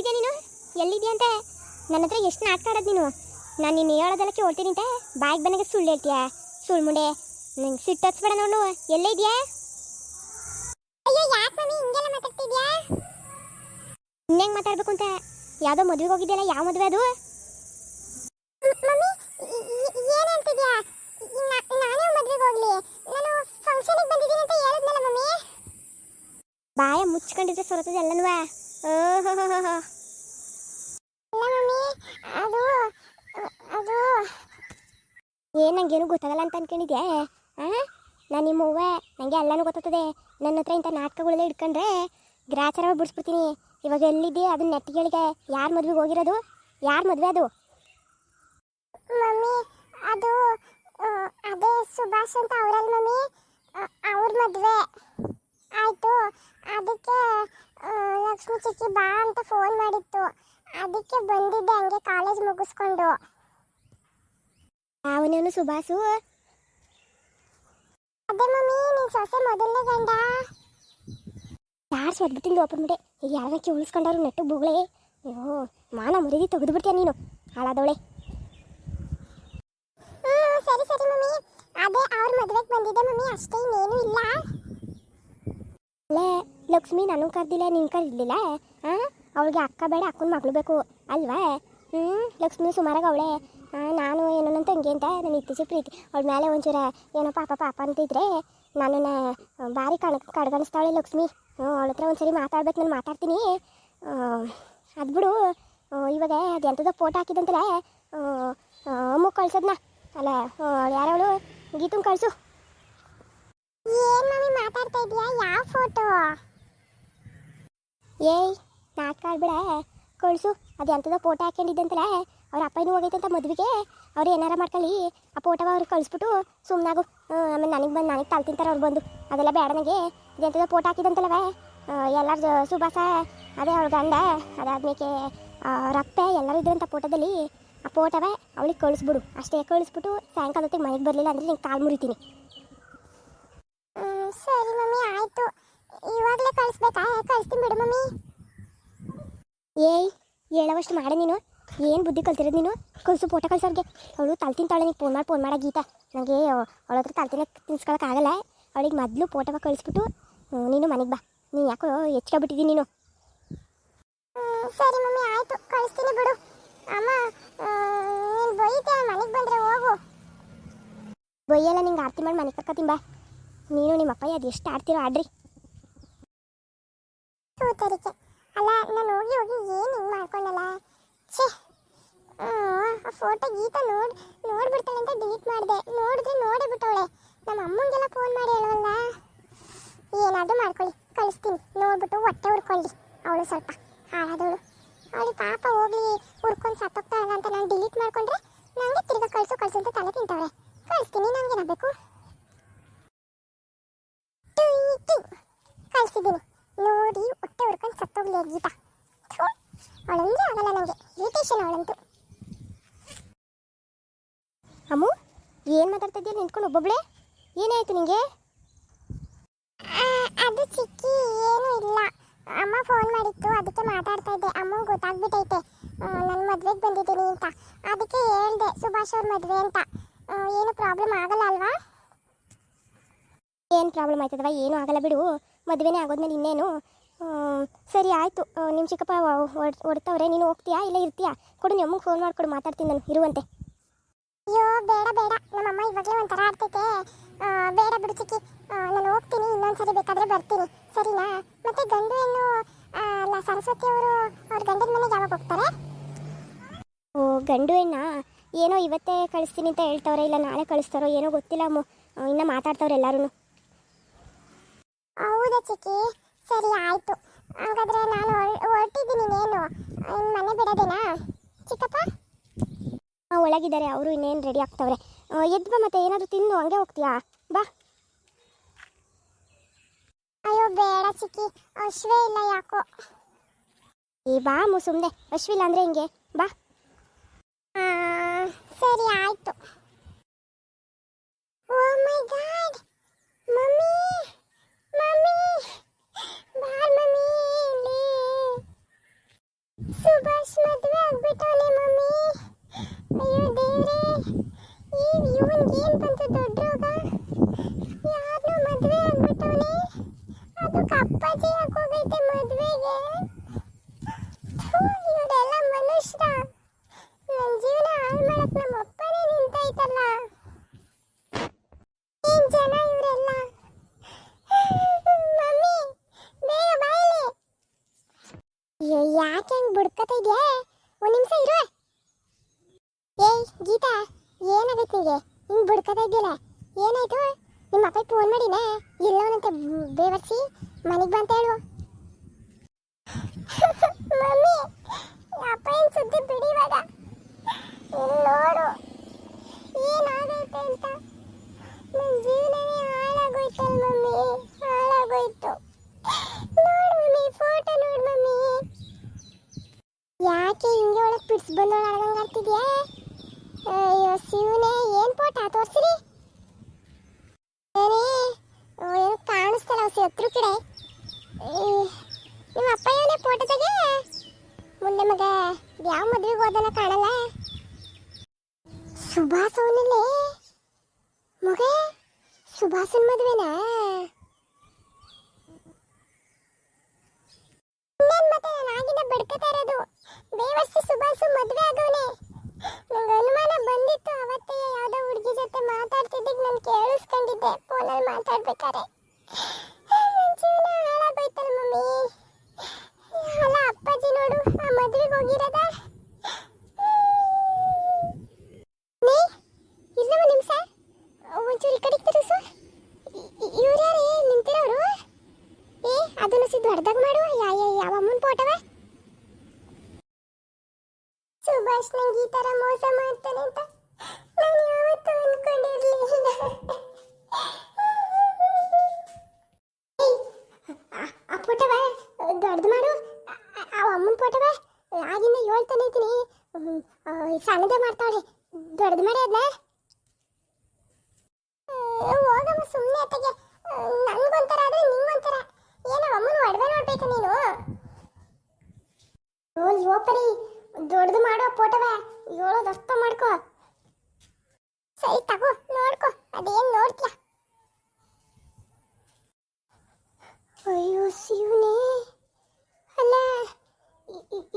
ಎಲ್ಲಿದ್ಯಾ ನೀನು? ಎಲ್ಲಿದ್ಯಾ ಅಂತೆ? ನನ್ನ ಹತ್ರ ಎಷ್ಟು ನಾಟಕ ಆಡೋದು ನೀನು? ನಾನು ನಿನ್ನ ಹೇಳೋದಲ್ಲಕ್ಕೆ ಕೇಳ್ತೀನಿ ಅಂತ? ಬಾಯಿಗೆ ಬಂದಾಗ ಸುಳ್ಳು ಹೇಳ್ತೀಯ? ಸುಳ್ಳು ಮುಂಡೆ ನಂಗೆ ಸಿಟ್ಟು ಹಚ್ಬೇಡ ನೋಡು. ಎಲ್ಲಿದ್ಯಾ ಇದೆಯಾ? ಇನ್ನೇಂಗೆ ಮಾತಾಡ್ಬೇಕು ಅಂತ? ಯಾವುದೋ ಮದುವೆಗೆ ಹೋಗಿದ್ಯಲ್ಲ ಯಾವ ಮದುವೆ ಅದು? ನಾನೇ ನಾನು ಬಾಯ ಮುಚ್ಕೊಂಡಿದ್ರೆ ಸೊರತದೆ ಎಲ್ಲನೂ. ಓಹೋ ಅಲ್ಲ ಮಮ್ಮಿ ಅದು ಅದು ಏನು ನಂಗೇನು ಗೊತ್ತಾಗಲ್ಲ ಅಂತ ಅನ್ಕೊಂಡಿದ್ಯಾ? ಹಾಂ ನಾನು ನಿಮ್ಮ ಹೂವೆ ನನಗೆ ಎಲ್ಲನೂ ಗೊತ್ತಾಗ್ತದೆ. ನನ್ನ ಹತ್ರ ಇಂಥ ನಾಟಕಗಳೆಲ್ಲ ಇಟ್ಕೊಂಡ್ರೆ ಗ್ರಾಚಾರ ಬಿಡಿಸ್ಬಿಡ್ತೀನಿ. ಇವಾಗ ಎಲ್ಲಿದ್ದೆ? ಅದನ್ನ ನೆಟ್ಟಿಗಳಿಗೆ ಯಾರ ಮದುವೆಗೆ ಹೋಗಿರೋದು? ಯಾರ ಮದುವೆ ಅದು? ಮಮ್ಮಿ, ಅದು ಅದೇ ಸುಭಾಷ್ ಅಂತ ಅವರಲ್ಲ ಮಮ್ಮಿ. ಅವ್ರ ಮದುವೆ. ಆಯಿತು. ಅದಕ್ಕೆ ಲಕ್ಷ್ಮಿ ಚಿಕ್ಕಿ ಬಾ ಅಂತ ಫೋನ್ ಮಾಡಿತ್ತು. ಅದಕ್ಕೆ ಬಂದಿದ್ದೆ ಹಂಗೆ ಕಾಲೇಜ್ ಮುಗಿಸ್ಕೊಂಡು. ಅವನೇನು ಸುಭಾಸು. ಅದೇ ಮಮ್ಮಿ, ನಿನ್ ಸೊಸೆ ಮೊದಲನೇ ಗಂಡ. ಯಾರು ಸ್ವದ್ಬಿಟ್ಟಿಂದ ಓಪನ್ ಬಿಡೆ? ಈಗ ಯಾರಕ್ಕೆ ನೆಟ್ಟು ಬುಗಳೇ? ಅಯ್ಯೋ ಮಾನ ಮುರಿದಿ ತೆಗೆದು ಬಿಡ್ತೀಯ ನೀನು? ಹಾಳಾದವಳೆ. ಸರಿ ಸರಿ ಮಮ್ಮಿ. ಅದೇ ಅವ್ರ ಮದುವೆಗೆ ಬಂದಿದ್ದೆ ಮಮ್ಮಿ, ಅಷ್ಟೇ ಇನ್ನೇನು ಇಲ್ಲ. ಅಲ್ಲೇ ಲಕ್ಷ್ಮಿ ನಾನು ಕರ್ದಿಲ್ಲ, ನಿನ್ ಕರ್ದಿಲ್ಲ ಹಾಂ? ಅವಳಿಗೆ ಅಕ್ಕ ಬೇಡ, ಅಕ್ಕನ ಮಗಳು ಬೇಕು. ಅಲ್ವಾ? ಹ್ಞೂ ಲಕ್ಷ್ಮಿ ಸುಮಾರಾಗ ಅವಳೆ. ನಾನು ಏನೋ ನನ್ನ ತಂಗಿ ಅಂತ ನನ್ನ ಇತ್ತೀಚೆಗೆ ಪ್ರೀತಿ. ಅವಳ ಮೇಲೆ ಒಂಚೂರ ಏನೋ ಪಾಪ ಪಾಪ ಅಂತಿದ್ರೆ ನನ್ನನ್ನು ಭಾರಿ ಕಣ ಕಡ್ಗಣಿಸ್ತಾಳೆ ಲಕ್ಷ್ಮಿ. ಅವಳ ಹತ್ರ ಒಂದ್ಸರಿ ಮಾತಾಡ್ಬೇಕು ನಾನು ಮಾತಾಡ್ತೀನಿ. ಅದು ಬಿಡು. ಇವಾಗ ಅದು ಎಂಥದೋ ಫೋಟೋ ಹಾಕಿದಂತಲ್ಲ ಅಮ್ಮ ಕಳ್ಸೋದ್ನ. ಅಲ್ಲ ಯಾರವಳು? ಗೀತು ಕಳಿಸು. ಏನ್ ಮಮ್ಮಿ ಮಾತಾಡ್ತಾ ಇದೀಯಾ? ಯಾವ ಫೋಟೋ? ಏಯ್ ನಾಟ್ಕಾಡ್ಬಿಡ ಕಳ್ಸು, ಅದು ಎಂಥದ ಫೋಟೋ ಹಾಕೊಂಡಿದ್ದಂತಲ್ಲ ಅವ್ರ ಅಪ್ಪನೂ ಹೋಗೈತಂತ ಮದುವೆಗೆ. ಅವ್ರು ಏನಾರ ಮಾಡ್ಕೊಳ್ಳಿ ಆ ಫೋಟೋವ ಅವ್ರಿಗೆ ಕಳಿಸ್ಬಿಟ್ಟು ಸುಮ್ಮನಾಗು ಆಮೇಲೆ ನನಗೆ ಬಂದು, ನನಗೆ ತಲ್ ತಿಂತಾರೆ ಅವ್ರು ಬಂದು. ಅದೆಲ್ಲ ಬೇಡ ನನಗೆ ಅದು ಎಂಥದೋ ಫೋಟೋ ಹಾಕಿದಂತಲ್ಲವ ಎಲ್ಲರ ಸುಭಾಸ, ಅದೇ ಅವ್ರ ಗಂಡ ಅದಾದ್ಮೇಲೆ ರಕ್ತ ಎಲ್ಲರೂ ಇದ್ರಂಥ ಫೋಟೋದಲ್ಲಿ ಆ ಫೋಟೋವ ಅವಳಿಗೆ ಕಳಿಸ್ಬಿಡು. ಅಷ್ಟೇ ಕಳಿಸ್ಬಿಟ್ಟು ಸಾಯಂಕಾಲ ಹೊತ್ತಿಗೆ ಮನೆಗೆ ಬರಲಿಲ್ಲ ಅಂದರೆ ನಿಂಗೆ ಕಾಲು ಮುರಿತೀನಿ. ಸರಿ ಮಮ್ಮಿ, ಆಯಿತು. ಇವಾಗಲೇ ಕಳಿಸ್ಬೇಕಾ? ಕಳಿಸ್ತೀನಿ ಬಿಡು ಮಮ್ಮಿ. ಏಯ್ ಹೇಳೋವಷ್ಟು ಮಾಡೆ ನೀನು. ಏನು ಬುದ್ಧಿ ಕಲ್ತಿರೋದು ನೀನು? ಕಳ್ಸು ಫೋಟೋ ಕಳ್ಸೋರ್ಗೆ ಅವಳು ತಲ್ತಿನ ತಾಳೆ ನೀನು ಫೋನ್ ಮಾಡಿ ಫೋನ್ ಮಾಡ ಗೀತಾ. ನನಗೆ ಅವಳ ಹತ್ರ ತಲ್ತಿನ ತಿನ್ಸ್ಕೊಳಕ್ಕಾಗಲ್ಲ ಅವಳಿಗೆ ಮೊದಲು ಫೋಟೋವ ಕಳಿಸ್ಬಿಟ್ಟು ನೀನು ಮನೆಗೆ ಬಾ. ನೀನು ಯಾಕೋ ಹೆಚ್ಕೊಬಿಟ್ಟಿದ್ದೀನಿ ನೀನು. ಸರಿ ಮಮ್ಮಿ ಆಯಿತು. ಕಳಿಸ್ತೀನಿ ಬಿಡು. ಅಮ್ಮ ನೀನು ಬೈತೆ ಮನೆಗೆ ಬಂದರೆ ಹೋಗು. ಬೈಯಲ್ಲ ನಿಂಗೆ ಆರತಿ ಮಾಡಿ ಮನೆ ಕರ್ಕೊತೀನಿ ಬಾ ನೀನು ನಿಮ್ಮ ಅಪ್ಪ ಅದು ಎಷ್ಟು ಆಡ್ತೀರೋ ಆಡ್ರಿ. ತೂತರಿಕೆ. ಅಲ್ಲ, ನಾನು ಹೋಗಿ ಹೋಗಿ ಏನು ಹಿಂಗೆ ಮಾಡ್ಕೊಂಡಲ್ಲ? ಛೇ! ಆ ಫೋಟೋ ಗೀತ ನೋಡ್, ನೋಡ್ಬಿಡ್ತಾಳೆ ಅಂತ ಡಿಲೀಟ್ ಮಾಡಿದೆ. ನೋಡಿದ್ರೆ ನೋಡೇ ಬಿಟ್ಟವಳೆ ನಮ್ಮ ಅಮ್ಮಂಗೆಲ್ಲ ಫೋನ್ ಮಾಡಿ ಹೇಳೋಲ್ಲ ಏನಾದರೂ ಮಾಡ್ಕೊಳ್ಳಿ, ಕಳಿಸ್ತೀನಿ. ನೋಡ್ಬಿಟ್ಟು ಹೊಟ್ಟೆ ಹುರ್ಕೊಳ್ಳಿ ಅವಳು ಸ್ವಲ್ಪ ಹಾಳಾದವಳು. ಅವಳು ಪಾಪ ಹೋಗ್ಲಿ ಹುರ್ಕೊಂಡು ಸತ್ತೋಗ್ತಾಳೆ ಅಂತ ನಾನು ಡಿಲೀಟ್ ಮಾಡ್ಕೊಂಡ್ರೆ ನನಗೆ ತಿರ್ಗಾ ಕಳಿಸು ಕಳಿಸು ಅಂತ ತಲೆ ತಿಂತವ್ರೆ ಕಳಿಸ್ತೀನಿ ನನಗೇನಾಗಬೇಕು ಕಳಿಸಿದ್ದೀನಿ. ನೋಡಿ ಹೊಟ್ಟೆ ಹುರ್ಕೊಂಡು ಸತ್ತೋಗ್ಲಿ ಗೀತಾ. ಅವಳಂದ್ರೆ ಆಗಲ್ಲ ನನಗೆ ಇರಿಟೇಷನ್ ಅವಳಂತೂ. ಅಮ್ಮು, ಏನು ಮಾತಾಡ್ತಾ ಇದೆಯಾ ನಿಂತ್ಕೊಂಡು ಒಬ್ಬೊಬ್ಳೆ. ಏನಾಯ್ತು ನಿಂಗೆ? ಅದು ಚಿಕ್ಕಿ, ಏನೂ ಇಲ್ಲ. ಅಮ್ಮ ಫೋನ್ ಮಾಡಿತ್ತು, ಅದಕ್ಕೆ ಮಾತಾಡ್ತಾ ಇದ್ದೆ. ಅಮ್ಮಂಗೆ ಗೊತ್ತಾಗ್ಬಿಟ್ಟೈತೆ. ನನ್ನ ಮದ್ವೆಗೆ ಬಂದಿದ್ದೀನಿ ಅಂತ. ಅದಕ್ಕೆ ಹೇಳ್ದೆ, ಸುಭಾಷ್ ಅವ್ರ ಮದುವೆ ಅಂತ. ಏನು ಪ್ರಾಬ್ಲಮ್ ಆಗಲ್ಲ ಅಲ್ವಾ? ಏನು ಪ್ರಾಬ್ಲಮ್ ಆಯ್ತದವ ಏನೂ ಆಗಲ್ಲ ಬಿಡು. ಮದುವೆನೇ ಆಗೋದ್ಮೇಲೆ ಇನ್ನೇನು? ಸರಿ ಆಯಿತು. ನಿಮ್ಮ ಚಿಕ್ಕಪ್ಪ ಹೊಡ್ತವ್ರೆ. ನೀನು ಹೋಗ್ತೀಯಾ ಇಲ್ಲ ಇರ್ತೀಯಾ? ಕೊಡು ನಿಮ್ಮ ಅಮ್ಮಗೆ ಫೋನ್ ಮಾಡಿಕೊಡು ಮಾತಾಡ್ತೀನಿ ನಾನು ಇರುವಂತೆ. ಅಯ್ಯೋ ಬೇಡ ಬೇಡ. ನಮ್ಮಮ್ಮ ಇವಾಗಲೇ ಒಂಥರ ಆಡ್ತೈತೆ. ಬೇಡ ಬಿಡು ಚಿಕ್ಕಿ. ನಾನು ಹೋಗ್ತೀನಿ. ಇನ್ನೊಂದ್ಸರಿ ಬೇಕಾದ್ರೆ ಬರ್ತೀನಿ. ಸರಿನಾ? ಮತ್ತೆ ಗಂಡು ಹೆಣ್ಣು ಅಲ್ಲ ಸರಸ್ವತಿ ಅವರು ಅವ್ರ ಗಂಡನ ಮನೆಗೆ ಯಾವಾಗ ಹೋಗ್ತಾರೆ? ಓ ಗಂಡು ಹೆಣ್ಣ? ಏನೋ ಇವತ್ತೇ ಕಳಿಸ್ತೀನಿ ಅಂತ ಹೇಳ್ತವ್ರೆ. ಇಲ್ಲ ನಾಳೆ ಕಳಿಸ್ತಾರೋ ಏನೋ ಗೊತ್ತಿಲ್ಲ ಇನ್ನೂ ಮಾತಾಡ್ತವ್ರೆ ಎಲ್ಲರೂ ಚಿಕ್ಕಿ, ಸರಿ ಆಯ್ತು. ಹಾಗಾದ್ರೆ ನಾನು ಹೊರಟಿದ್ದೀನಿ ನೀನು. ಮನೆ ಬಿಡೋದೇನಾ? ಚಿಕ್ಕಪ್ಪ? ಒಳಗಿದ್ದಾರೆ, ಅವರು ಇನ್ನೇನು ರೆಡಿ ಆಗ್ತವ್ರೆ. ಎದ್ದು ಮತ್ತೆ, ಏನಾದರೂ ತಿಂದು ಹಂಗೆ ಹೋಗ್ತೀಯಾ? ಬಾ. ಅಯ್ಯೋ, ಬೇಡ ಚಿಕ್ಕಿ, ಅಶ್ವೇ ಇಲ್ಲ ಯಾಕೋ. ಈ ಬಾ ಮು ಸುಮ್ಮನೆ ಅಶ್ವಿಲ್ಲ ಅಂದ್ರೆ ಹಿಂಗೆ? ಬಾ. ಸರಿ ಆಯ್ತು oh my God mummy mummy ಬಾರ್ ಮಮ್ಮಿ ಇಲ್ಲಿ ಸುಭಾಷ್ ಮದುವೆ ಆಗ್ಬಿಟ್ಟವನೆ ಮಮ್ಮಿ ಅಯ್ಯೋ ದೇವ್ರೇ ಈ ಇವನ್ಗೆ ಏನ್ ಬಂತು ದೊಡ್ಡ ರೋಗ? ಯಾರನ್ನೋ ಮದುವೆ ಆಗ್ಬಿಟ್ಟವನೆ. ಅದು ಕಪ್ಪಾಜಿ ಹಾಕೋಗೈತೆ ಮದುವೆಗೆ? ಇವರೆಲ್ಲ ಮನುಷ್ಯ. ನನ್ನ ಜೀವನ ಹಾಳು ನಮ್ಮ ಅಪ್ಪನೇ ನಿಂತೈತಲ್ಲ. ಏನ್ ಜನ ಇವರೆಲ್ಲ? ಮಮ್ಮಿ, ಬೇಗ ಯಾಕೆ ಹೆಂಗ್ ಬುಡ್ಕತ ಇದೆಯಾ? ಒಂದು ನಿಮಿಷ ಇರು. ಏಯ್, ಗೀತಾ. ಏನಾಗೈತೆ ನಿಮಗೆ ಹಿಂಗೆ ಬುಡ್ಕತ ಇದ್ದಿಲ್ಲ ಏನಾಯ್ತು? ನಿಮ್ಮ ಅಪ್ಪ ಫೋನ್ ಮಾಡಿನ? ಇಲ್ಲವನಂತೆ ಬೇವರ್ಸಿ? ಮನೆಗೆ ಬಂತ ಹೇಳು. ಮಮ್ಮಿ ಅಪ್ಪ ಏನು ಸುದ್ದಿ ಬಿಡಿ ನೋಡು. ಏನಾಗೈತೆ ಅಂತ? ನನ್ನ ಜೀವನನೇ ಹಾಳಾಗೋಯ್ತಲ್ಲ ಮಮ್ಮಿ ಹಾಳಾಗೋಯ್ತು ನೋಡು ಮಮ್ಮಿ ಫೋಟೋ ನೋಡು ಮಮ್ಮಿ ಯಾಕೆ ಹಿಂಗೆ ಒಳಗೆ ಪಿಡ್ಸ್ ಬಂದು ಅಳಗಂಗೆ ಆಡ್ತಿದ್ಯಾ ಅಯ್ಯೋ ಶಿವನೇ ಏನು ಫೋಟೋ ತೋರಿಸ್ರಿ ಏನೇ ಏನು ಕಾಣಿಸ್ತಲ್ಲ ಹೊಸ ಹತ್ರ ಕಡೆ ಏ, ನಿಮ್ಮ ಅಪ್ಪ ಇವನೇ ಫೋಟೋ ತೆಗೆ. ಮುಂದೆ ಮಗ ಯಾವ ಮದುವೆಗೆ ಹೋದನ ಕಾಣಲ್ಲ. ಸುಭಾಸ್ ಅವನಲ್ಲೇ ಮಗ, ಸುಭಾಸನ್ ಮದುವೆನಾ? ಇನ್ನೇನ್ ಮತ್ತೆ ನಾನು ಆಗಿನ ಬಡ್ಕತಾ ಇರೋದು ಬೇವರ್ಸಿ ಸುಭಾಸು ಮದುವೆ ಆಗವನೆ ನಂಗೆ ಅನುಮಾನ ಬಂದಿತ್ತು ಅವತ್ತೇ ಯಾವ್ದೋ ಹುಡುಗಿ ಜೊತೆ ಮಾತಾಡ್ತಿದ್ದಿಗ್ ನಾನು ಕೇಳಿಸ್ಕೊಂಡಿದ್ದೆ ಫೋನಲ್ಲಿ ಮಾತಾಡ್ಬೇಕಾರೆ ನನ್ ಜೀವನ ಹಾಳಾಗೋಯ್ತಲ್ಲ ಮಮ್ಮಿ ಅಲ್ಲ ಅಪ್ಪಾಜಿ ನೋಡು ಆ ಮದ್ವೆಗೆ ಹೋಗಿರೋದ ನೀ ಇಲ್ಲ ಒಂದು ನಿಮಿಷ ಒಂಚೂರು ಈ ಕಡೆಗೆ ತಿರುಗಿಸು ಇವ್ರು ಯಾರೇ ನಿಂತಿರೋರು ಏ ಅದನ್ನು ಸಿ ದೊಡ್ಡದಾಗ ಮಾಡು ಯಾ ಯಾ ಯಾವ ಅಮ್ಮನ ಫೋಟೋವ ಥರ ಮೋಸ ಮಾಡ್ತಾನೆ ಅಂತ ನಾನು ಯಾವತ್ತೂ ಅನ್ಕೊಂಡಿರ್ಲಿಲ್ಲ. ಆ- ಫೋಟೋವ ದೊಡ್ಡದು ಮಾಡು. ಆ ಅಮ್ಮನ ಫೋಟೋವ ಆಗಿಂದ ಹೇಳ್ತಾನೆ ಇದ್ದೀನಿ. ಸಣ್ಣದೇ ಮಾಡ್ತಾಳೆ ದೊಡ್ಡದು ಮಾಡಿ ಅದನ್ನ ಹೋಗಮ್ಮ ಸುಮ್ಮನೆ ಅತ್ತಗೆ. ನನಗೊಂಥರ ಆದ್ರೆ ನಿಂಗೊಂಥರ ಏನೋ ಅಮ್ಮನ ಒಡವೆ ನೋಡ್ಬೇಕು ನೀನು. ಓ ಯೋಪರಿ ದೊಡ್ಡದು ಮಾಡೋ ಫೋಟೋವ? ಹೇಳೋದು ದಷ್ಟ ಮಾಡ್ಕೋ. ಸರಿ, ತಗೋ, ನೋಡ್ಕೋ. ಅದೇನ್ ನೋಡ್ತೀಯ? ಅಯ್ಯೋ, ಶಿವನೇ. ಅಲ್ಲ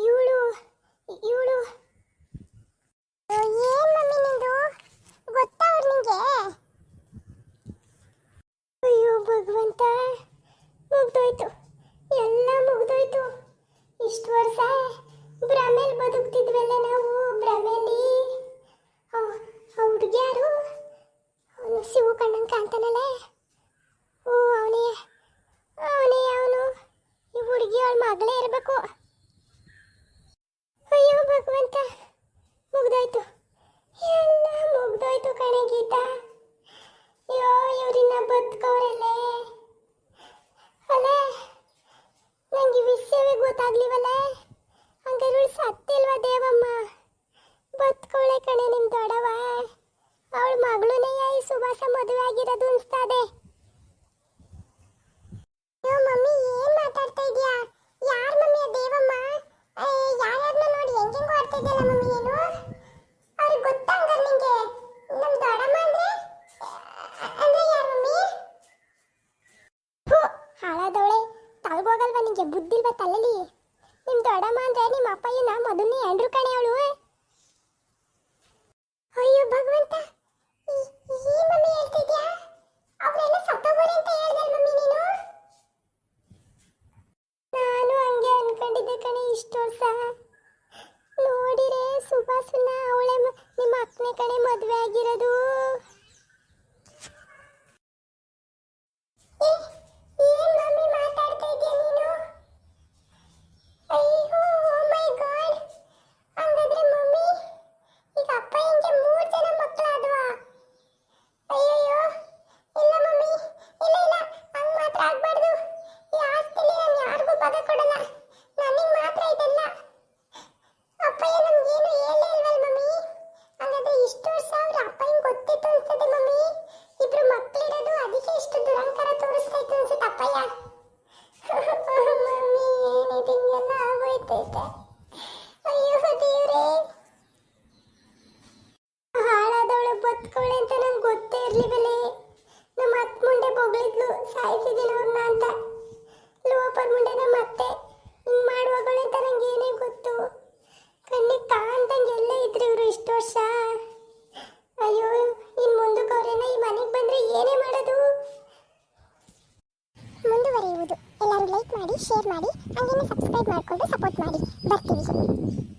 ಇವಳು ಇವಳು. ಏನ್ ಮಮ್ಮಿ ನಿಂದು? ಗೊತ್ತಾ ಅವ್ರು ನಿಂಗೆ ಅಯ್ಯೋ ಭಗವಂತ ಮುಗ್ದೋಯ್ತು ಎಲ್ಲ ಮುಗ್ದೋಯ್ತು ಇಷ್ಟು ವರ್ಷ ಭ್ರಮೇಲಿ ಬದುಕ್ತಿದ್ವಲ್ಲ ನಾವು ಭ್ರಮೇಲಿ ಆ ಹುಡುಗ್ಯಾರು ಅವನು ಶಿವು ಕಣ್ಣಂಗೆ ಕಾಣ್ತಾನಲ್ಲ ಓ ಅವನೇ ಅವನೇ ಅವನು ಈ ಹುಡುಗಿ ಅವಳ ಮಗಳೇ ಇರಬೇಕು. ಅಯ್ಯೋ, ಭಗವಂತ, ಮುಗ್ದೋಯ್ತು. ಎಲ್ಲ ಮುಗ್ದೋಯ್ತು ಕಣೆ ಗೀತಾ. ಅಯ್ಯೋ, ಇವ್ರಿನ್ನ ಬದುಕವ್ರಲ್ಲೇ. ಅಲ್ಲೇ ನಂಗೆ ವಿಷಯವೇ ಗೊತ್ತಾಗ್ಲಿವಲ್ಲ. ಹಂಗಾರೆ ಸತ್ತಿಲ್ವಾ ದೇವಮ್ಮ? ಬದುಕವಳೆ ಕಣೆ ನಿಮ್ ದೊಡವ. ಅವಳ ಮಗಳೂನೇ ಈ ಸುಭಾಷ ಮದುವೆ ಆಗಿರೋದು ಅನ್ಸ್ತಾದೆ ಅಯ್ಯೋ, ಮಮ್ಮಿ, ಏನ್ ಮಾತಾಡ್ತಾ ಇದೀಯಾ? ಇದೆಯಲ್ಲ ಮಮ್ಮಿ ನೀನು? ಅವ್ರಿಗೆ ಗೊತ್ತಾ ಹಂಗಾರೆ ನಿಂಗೆ. ನಮ್ ದೊಡಮ್ಮ ಅಂದ್ರೆ ಮಮ್ಮಿ? ನಿಂಗೆ? ಬುದ್ಧಿಲ್ವಾ ತಲೆಲಿ? ನಿಮ್ಮ ದೊಡ್ಡಮ್ಮ ನಿಮ್ಮ ಅಪ್ಪಯ್ಯನ ಎಂಡ್ರು ಕಣೆ ಅವಳು. ಅಯ್ಯೋ ಭಗವಂತ, ಈ- ಮಮ್ಮಿ ಅವರೆಲ್ಲ ಅಂತ ಮಮ್ಮಿ ನೀನು. ನಾನು ಹಂಗೆ ಅನ್ಕೊಂಡಿದ್ದೆ ಕಣೆ ಇಷ್ಟು ವರ್ಷ. ನೋಡಿರೆ ಸುಭಾಸನ್ನ ಅವಳೆ ನಿಮ್ಮ ಅಕ್ಕನ ಕಡೆ ಮದುವೆ ಆಗಿರೋದು. ಅದಕ್ಕೆ ಇಷ್ಟು ದುರಂಕಾರ ತೋರಿಸ್ತಾ ಇತ್ತು ಅನ್ಸುತ್ತೆ ಅಪ್ಪಯ್ಯ ಮಮ್ಮಿ ಏನಿದೆ ಹಿಂಗೆಲ್ಲ ಆಗೋಯ್ತೈತೆ. ಸಬ್ಸ್ಕ್ರೈಬ್ ಮಾಡಿಕೊಂಡು ಸಪೋರ್ಟ್ ಮಾಡಿ. ಬರ್ತೀವಿ